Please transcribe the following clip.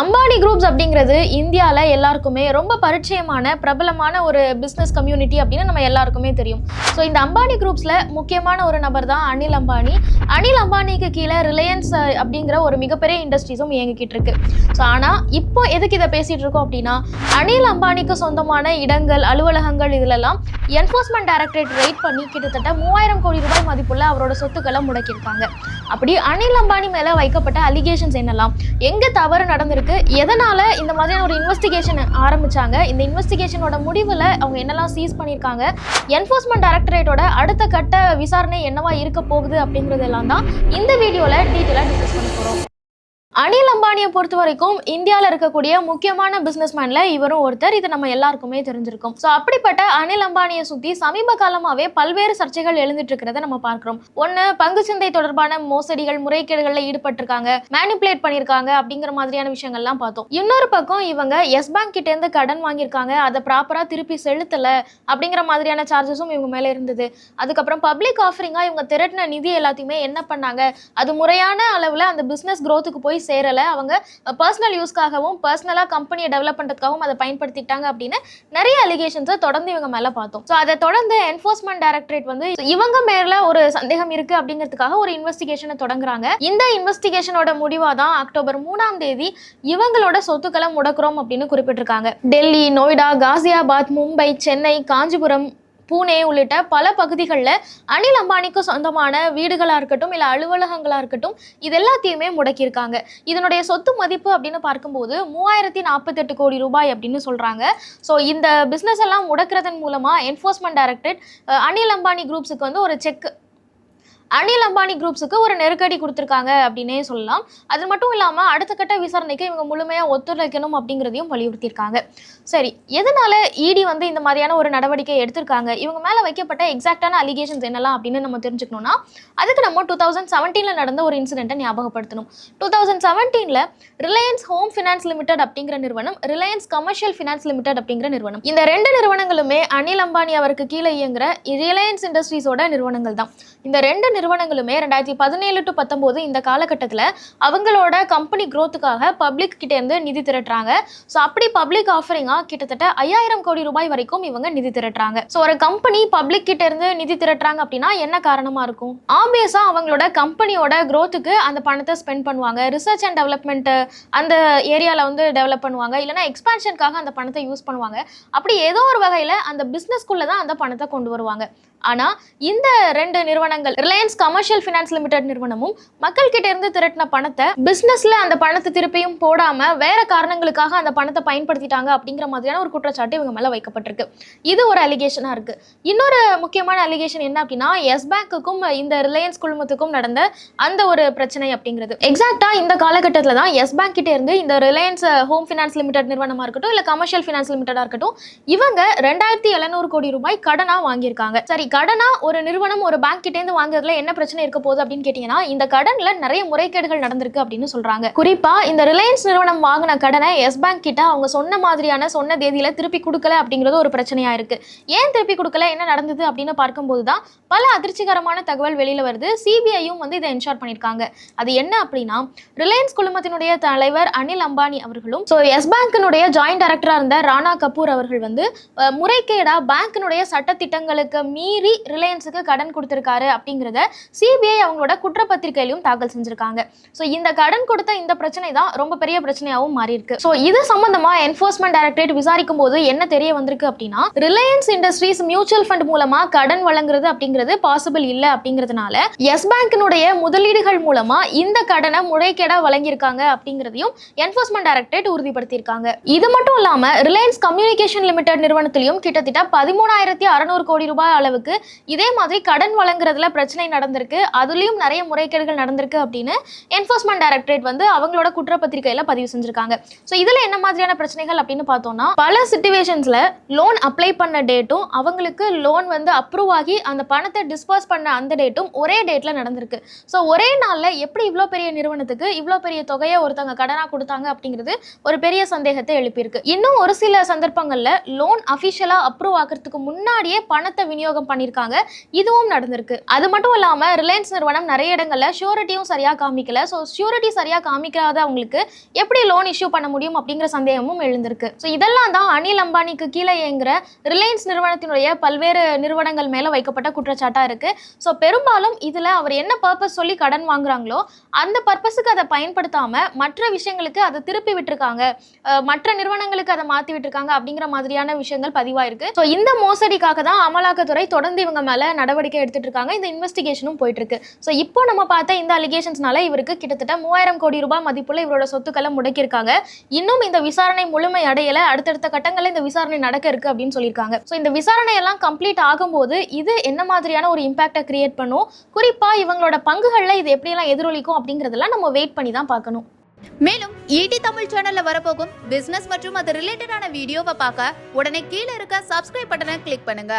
Ambani groups அப்படிங்கிறது இந்தியாவில் எல்லாருக்குமே ரொம்ப பரிச்சயமான பிரபலமான ஒரு பிஸ்னஸ் கம்யூனிட்டி அப்படின்னு நம்ம எல்லாருக்குமே தெரியும். ஸோ இந்த அம்பானி குரூப்ஸில் முக்கியமான ஒரு நபர் தான் அனில் அம்பானி. அனில் அம்பானிக்கு கீழே ரிலையன்ஸ் அப்படிங்கிற ஒரு மிகப்பெரிய இண்டஸ்ட்ரீஸும் இயங்கிக்கிட்டு இருக்கு. ஸோ ஆனால் இப்போ எதுக்கு இதை பேசிகிட்டு இருக்கோம் அப்படின்னா அனில் அம்பானிக்கு சொந்தமான இடங்கள் அலுவலகங்கள் இதிலெல்லாம் என்ஃபோர்ஸ்மெண்ட் டைரக்டரேட் ரைட் பண்ணி கிட்டத்தட்ட மூவாயிரம் கோடி ரூபாய் மதிப்புள்ள அவரோட சொத்துக்களை முடக்கியிருக்காங்க. அப்படி அனில் அம்பானி மேலே வைக்கப்பட்ட அலிகேஷன்ஸ் என்னெல்லாம் எங்கே தவறு நடந்திருக்கு? எதனால இந்த மாதிரியான ஒரு இன்வெஸ்டிகேஷன் ஆரம்பிச்சாங்க? இந்த இன்வெஸ்டிகேஷனோட முடிவில் அவங்க என்னெல்லாம் சீஸ் பண்ணியிருக்காங்க? என்ஃபோர்ஸ்மெண்ட் டைரக்டரேட்டோட அடுத்த கட்ட விசாரணை என்னவா இருக்க போகுது அப்படிங்கிறது எல்லாம் தான் இந்த வீடியோவில் டீட்டெயிலாக டிஸ்கஸ் பண்ண போகிறோம் அனில் அம்பானியை பொறுத்த வரைக்கும் இந்தியாவில் இருக்கக்கூடிய முக்கியமான பிஸ்னஸ்மேன்ல இவரும் ஒருத்தர். இது நம்ம எல்லாருக்குமே தெரிஞ்சிருக்கும். ஸோ அப்படிப்பட்ட அனில் அம்பானியை சுற்றி சமீப காலமாகவே பல்வேறு சர்ச்சைகள் எழுந்துட்டு இருக்கிறத நம்ம பார்க்குறோம். ஒன்று பங்குச்சந்தை தொடர்பான மோசடிகள் முறைகேடுகளில் ஈடுபட்டிருக்காங்க மேனிப்புலேட் பண்ணியிருக்காங்க அப்படிங்கிற மாதிரியான விஷயங்கள்லாம் பார்த்தோம். இன்னொரு பக்கம் இவங்க எஸ் பேங்க் கிட்டேருந்து கடன் வாங்கியிருக்காங்க அதை ப்ராப்பராக திருப்பி செலுத்தலை அப்படிங்கிற மாதிரியான சார்ஜஸும் இவங்க மேலே இருந்தது. அதுக்கப்புறம் பப்ளிக் ஆஃபரிங்காக இவங்க திரட்டின நிதி எல்லாத்தையுமே என்ன பண்ணாங்க? அது முறையான அளவில் அந்த பிஸ்னஸ் க்ரோத்துக்கு போய் சேரலை. அவங்க பர்சனல் யூஸ்க்காகவும் பர்சனலாக கம்பெனியை டெவலப் பண்ணுறதுக்காகவும் அதை பயன்படுத்திட்டாங்க அப்படின்னு நிறைய அலிகேஷன்ஸை தொடர்ந்து இவங்க மேலே பார்த்தோம். ஸோ அதை தொடர்ந்து என்ஃபோர்ஸ்மெண்ட் டைரக்டரேட் வந்து இவங்க மேல ஒரு சந்தேகம் இருக்கு அப்படிங்கிறதுக்காக ஒரு இன்வெஸ்டிகேஷனை தொடங்குறாங்க. இந்த இன்வெஸ்டிகேஷனோட முடிவாக தான் அக்டோபர் மூணாம் தேதி இவங்களோட சொத்துக்களை முடக்கிறோம் அப்படின்னு குறிப்பிட்டிருக்காங்க. டெல்லி நொய்டா காசியாபாத் மும்பை சென்னை காஞ்சிபுரம் பூனே உள்ளிட்ட பல பகுதிகளில் அனில் அம்பானிக்கு சொந்தமான வீடுகளாக இருக்கட்டும் இல்லை அலுவலகங்களாக இருக்கட்டும் இது எல்லாத்தையுமே முடக்கியிருக்காங்க. இதனுடைய சொத்து மதிப்பு அப்படின்னு பார்க்கும்போது மூவாயிரத்தி நாற்பத்தெட்டு கோடி ரூபாய் அப்படின்னு சொல்கிறாங்க ஸோ இந்த பிஸ்னஸ் எல்லாம் முடக்கிறதன் மூலமாக என்ஃபோர்ஸ்மெண்ட் டைரக்டரேட் அனில் அம்பானி குரூப்ஸுக்கு வந்து ஒரு செக் அனில் அம்பானி குரூப்ஸுக்கு ஒரு நெருக்கடி கொடுத்துருக்காங்க அப்படின்னே சொல்லலாம். அது மட்டும் இல்லாமல் அடுத்த கட்ட விசாரணைக்கு இவங்க முழுமையாக ஒத்துழைக்கணும் அப்படிங்கிறதையும் வலியுறுத்தியிருக்காங்க. சரி எதனால இடி வந்து இந்த மாதிரியான ஒரு நடவடிக்கை எடுத்திருக்காங்க? இவங்க மேலே வைக்கப்பட்ட எக்ஸாக்டான அலிகேஷன்ஸ் என்னலாம் அப்படின்னு நம்ம தெரிஞ்சுக்கணும்னா அதுக்கு நம்ம டூ தௌசண்ட் செவன்டீனில் நடந்த ஒரு இன்சிடென்ட்டை ஞாபகப்படுத்தணும். டூ தௌசண்ட் செவன்டீனில் ரிலையன்ஸ் ஹோம் ஃபினான்ஸ் லிமிடெட் அப்படிங்கிற நிறுவனம் ரிலையன்ஸ் கமர்ஷியல் ஃபினான்ஸ் லிமிடெட் அப்படிங்கிற நிறுவனம். இந்த ரெண்டு நிறுவனங்களுமே அனில் அம்பானி அவருக்கு கீழே இயங்குற ரிலையன்ஸ் இண்டஸ்ட்ரீஸோட நிறுவனங்கள் தான். இந்த ரெண்டு நிறுவனங்களுமே ரெண்டாயிரத்தி பதினேழு டு பத்தொம்போது இந்த காலகட்டத்தில் அவங்களோட கம்பெனி க்ரோத்துக்காக பப்ளிக் கிட்டேருந்து நிதி திரட்டுறாங்க. ஸோ அப்படி பப்ளிக் ஆஃபரிங்காக கிட்டத்தட்ட ஐயாயிரம் கோடி ரூபாய் வரைக்கும் இவங்க நிதி திரட்டுறாங்க. ஸோ ஒரு கம்பெனி பப்ளிக் கிட்டேருந்து நிதி திரட்டுறாங்க அப்படின்னா என்ன காரணமாக இருக்கும்? ஆப்வியஸாக அவங்களோட கம்பெனியோட க்ரோத்துக்கு அந்த பணத்தை ஸ்பெண்ட் பண்ணுவாங்க. ரிசர்ச் அண்ட் டெவலப்மெண்ட் அந்த ஏரியாவில் வந்து டெவலப் பண்ணுவாங்க. இல்லைனா எக்ஸ்பான்ஷனுக்காக அந்த பணத்தை யூஸ் பண்ணுவாங்க. அப்படி ஏதோ ஒரு வகையில் அந்த பிஸ்னஸ்க்குள்ளே தான் அந்த பணத்தை கொண்டு வருவாங்க. ஆனால் இந்த ரெண்டு நிறுவனங்கள் ரிலையன்ஸ் கமர்ஷியல் ஃபினான்ஸ் லிமிடெட் நிறுவனமும் மக்கள் கிட்ட இருந்து திரட்டின பணத்தை பிஸ்னஸில் அந்த பணத்தை திருப்பியும் போடாமல் வேற காரணங்களுக்காக அந்த பணத்தை பயன்படுத்திட்டாங்க அப்படிங்கிற மாதிரியான ஒரு குற்றச்சாட்டு இவங்க மேலே வைக்கப்பட்டிருக்கு. இது ஒரு அலிகேஷனாக இருக்குது இன்னொரு முக்கியமான அலிகேஷன் என்ன அப்படின்னா எஸ் பேங்க்குக்கும் இந்த ரிலையன்ஸ் குழுமத்துக்கும் நடந்த அந்த ஒரு பிரச்சனை அப்படிங்கிறது. எக்ஸாக்டாக இந்த காலகட்டத்தில் தான் எஸ் பேங்க் கிட்ட இருந்து இந்த ரிலையன்ஸ் ஹோம் ஃபினான்ஸ் லிமிடெட் நிறுவனமாக இருக்கட்டும் இல்லை கமர்ஷியல் ஃபினான்ஸ் லிமிடெடாக இருக்கட்டும் இவங்க ரெண்டாயிரத்தி எழுநூறு கோடி ரூபாய் கடனாக வாங்கியிருக்காங்க. சரி கடனாக ஒரு நிறுவனம் ஒரு பேங்க் கிட்டேருந்து வாங்குறதுல என்ன பிரச்சனை இருக்க போகுது அப்படின்னு கேட்டிங்கன்னா இந்த கடன்ல நிறைய முறைகேடுகள் நடந்திருக்கு அப்படின்னு சொல்றாங்க. குறிப்பா இந்த ரிலையன்ஸ் நிறுவனம் வாங்கின கடனை எஸ் பேங்க் கிட்ட அவங்க சொன்ன மாதிரியான சொன்ன தேதியில திருப்பி கொடுக்கல அப்படிங்கிறது ஒரு பிரச்சனையா இருக்கு. ஏன் திருப்பி கொடுக்கல? என்ன நடந்தது? அப்படின்னு பார்க்கும்போது தான் பல அதிர்ச்சிகரமான தகவல் வெளியில வருது. சிபிஐயும் வந்து இதை என்ஷார் பண்ணியிருக்காங்க. அது என்ன அப்படின்னா ரிலையன்ஸ் குழுமத்தினுடைய தலைவர் அனில் அம்பானி அவர்களும் ஸோ எஸ் பேங்கினுடைய ஜாயிண்ட் டைரக்டரா இருந்த ராணா கபூர் அவர்கள் வந்து முறைகேடாக முறைகேடா பேங்கினுடைய சட்டத்திட்டங்களுக்கு மீறி ரிலையன்ஸுக்கு கடன் கொடுத்துருக்காரு அப்படிங்கிறத சிபிஐ அவங்களோட குற்றப்பத்திரிகையிலும் தாக்கல் செஞ்சுருக்காங்க. ஸோ இந்த கடன் கொடுத்த இந்த பிரச்சனை தான் ரொம்ப பெரிய பிரச்சனையாகவும் மாறி இருக்கு ஸோ இது சம்மந்தமாக என்ஃபோர்ஸ்மெண்ட் டைரக்டரேட் விசாரிக்கும் போது என்ன தெரிய வந்திருக்கு அப்படின்னா ரிலையன்ஸ் இண்டஸ்ட்ரீஸ் மியூச்சுவல் ஃபண்ட் மூலமாக கடன் வழங்குறது அப்படிங்கிறது பாசிபிள் இல்லை அப்படிங்கிறதுனால எஸ் பேங்கினுடைய முதலீடுகள் மூலமாக இந்த கடனை முறைகேடா வழங்கியிருக்காங்க அப்படிங்கிறதையும் என்ஃபோர்ஸ்மெண்ட் டைரக்டரேட் உறுதிப்படுத்தியிருக்காங்க. இது மட்டும் இல்லாமல் ரிலையன்ஸ் கம்யூனிகேஷன் லிமிடெட் நிறுவனத்திலையும் கிட்டத்தட்ட பதிமூணாயிரத்தி அறநூறு கோடி ரூபாய் அளவுக்கு இதே மாதிரி கடன் வழங்குறதுல பிரச்சனை நடந்திருக்கு. அதுலயும் நிறைய முறைகேடுகள் நடந்திருக்கு அப்படின்னு என்ஃபோர்ஸ்மெண்ட் டைரக்டரேட் வந்து அவங்களோட குற்றப்பத்திரிகையில பதிவு செஞ்சிருக்காங்க. ஸோ இதில் என்ன மாதிரியான பிரச்சனைகள் அப்படின்னு பார்த்தோம்னா பல சுச்சுவேஷன்ஸில் லோன் அப்ளை பண்ண டேட்டும் அவங்களுக்கு லோன் வந்து அப்ரூவ் ஆகி அந்த பணத்தை டிஸ்பர்ஸ் பண்ண அந்த டேட்டும் ஒரே டேட்டில் நடந்திருக்கு. ஸோ ஒரே நாளில் எப்படி இவ்வளோ பெரிய நிறுவனத்துக்கு இவ்வளோ பெரிய தொகையை ஒருத்தவங்க கடனாக கொடுத்தாங்க அப்படிங்கிறது ஒரு பெரிய சந்தேகத்தை எழுப்பியிருக்கு. இன்னும் ஒரு சில சந்தர்ப்பங்களில் லோன் அஃபிஷியலாக அப்ரூவ் ஆகிறதுக்கு முன்னாடியே பணத்தை விநியோகம் பண்ணியிருக்காங்க இதுவும் நடந்திருக்கு. அது மட்டும் இல்லாம ரிலையன்ஸ் நிறுவனம் நிறைய இடங்களில் ஷூரிட்டியும் சரியாக காமிக்கல. ஸோ ஷூரிட்டி சரியாக காமிக்காத அவங்களுக்கு எப்படி லோன் இஷ்யூ பண்ண முடியும் அப்படிங்கிற சந்தேகமும் எழுந்திருக்கு. ஸோ இதெல்லாம் தான் அனில் அம்பானிக்கு கீழே இயங்குற ரிலையன்ஸ் நிறுவனத்தினுடைய பல்வேறு நிறுவனங்கள் மேலே வைக்கப்பட்ட குற்றச்சாட்டா இருக்கு. ஸோ பெரும்பாலும் இதுல அவர் என்ன பர்பஸ் சொல்லி கடன் வாங்குறாங்களோ அந்த பர்பஸுக்கு அதை பயன்படுத்தாமல் மற்ற விஷயங்களுக்கு அதை திருப்பி விட்டுருக்காங்க. மற்ற நிறுவனங்களுக்கு அதை மாற்றி விட்டுருக்காங்க அப்படிங்கிற மாதிரியான விஷயங்கள் பதிவாயிருக்கு. ஸோ இந்த மோசடிக்காக தான் அமலாக்கத்துறை தொடர்ந்து இவங்க மேலே நடவடிக்கை எடுத்துட்டு இருக்காங்க. இந்த இன்வெஸ்டிகேஷனும் போயிட்டு இருக்கு ஸோ இப்போ நம்ம பார்த்த இந்த அலிகேஷன்ஸ்னால இவருக்கு கிட்டத்தட்ட மூவாயிரம் கோடி ரூபாய் மதிப்புள்ள இவரோட சொத்துக்களை முடக்கியிருக்காங்க. இன்னும் இந்த விசாரணை முழுமை அடையல. அடுத்தடுத்த கட்டங்களில் இந்த விசாரணை நடக்க இருக்கு அப்படின்னு சொல்லியிருக்காங்க. ஸோ இந்த விசாரணை எல்லாம் கம்ப்ளீட் ஆகும்போது இது என்ன மாதிரியான ஒரு இம்பாக்டை கிரியேட் பண்ணும்? குறிப்பாக இவங்களோட பங்குகளில் இது எப்படியெல்லாம் எதிரொலிக்கும் அப்படிங்கிறதெல்லாம் நம்ம வெயிட் பண்ணி தான் பார்க்கணும். மேலும் ஈடி தமிழ் சேனல்ல வரப்போகும் பிசினஸ் மற்றும் அது ரிலேட்டடான வீடியோவை பார்க்க உடனே கீழே இருக்க சப்ஸ்கிரைப் பட்டனை கிளிக் பண்ணுங்க.